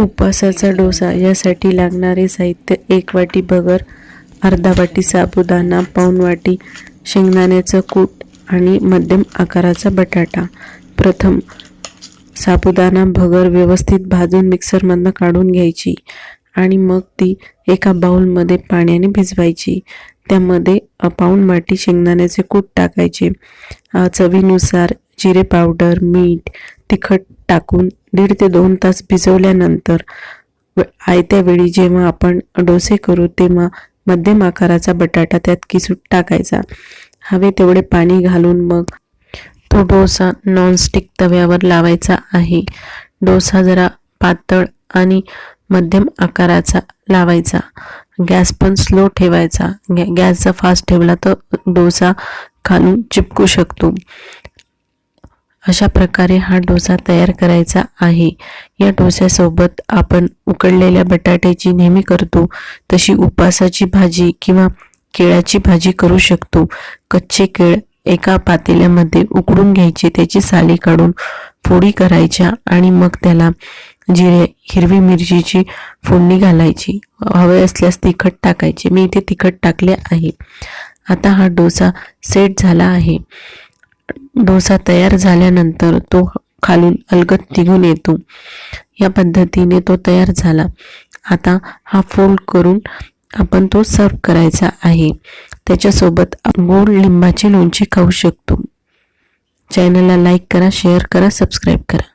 उपवासाचा डोसा. यासाठी लागणारे साहित्य एक वाटी भगर अर्धा वाटी साबुदाणा पाऊण वाटी शेंगदाण्याचं कूट आणि मध्यम आकाराचा बटाटा. प्रथम साबुदाणा भगर व्यवस्थित भाजून मिक्सरमधनं काढून घ्यायची आणि मग ती एका बाऊलमध्ये पाण्याने भिजवायची. त्यामध्ये पाऊण वाटी शेंगदाण्याचे कूट टाकायचे. चवीनुसार जिरे पावडर मीठ तिखट टाकून दीड ते दोन तास भिजवल्यानंतर आयत्या वेळी जेव्हा आपण डोसे करू तेव्हा मध्यम आकाराचा बटाटा त्यात किसूट टाकायचा. हवे तेवढे पाणी घालून मग तो डोसा नॉनस्टिक तव्यावर लावायचा आहे. डोसा जरा पातळ आणि मध्यम आकाराचा लावायचा. गॅस पण स्लो ठेवायचा. गॅ गॅस जर फास्ट ठेवला तर डोसा खालून चिपकू शकतो. अशा प्रकारे हा डोसा तयार करायचा आहे. या डोस्यासोबत आपण उकडलेल्या बटाट्याची नेहमी करतो तशी उपासाची भाजी किंवा केळाची भाजी करू शकतो. कच्चे केळ एका पातेल्यामध्ये उकडून घ्यायचे त्याची साली काढून फोडी करायच्या आणि मग त्याला जिरे हिरवी मिरचीची फोडणी घालायची. हवे असल्यास तिखट टाकायचे. मी इथे तिखट टाकले आहे. आता हा डोसा सेट झाला आहे. डोसा तयार झाल्यानंतर तो खालून अलगत निघून येतो. या पद्धतीने तो तयार झाला. आता हा फोल्ड करून आपण तो सर्व करायचा आहे. त्याच्यासोबत गोड लिंबाची लोणची खाऊ शकतो. चॅनलला लाईक करा शेअर करा सबस्क्राईब करा.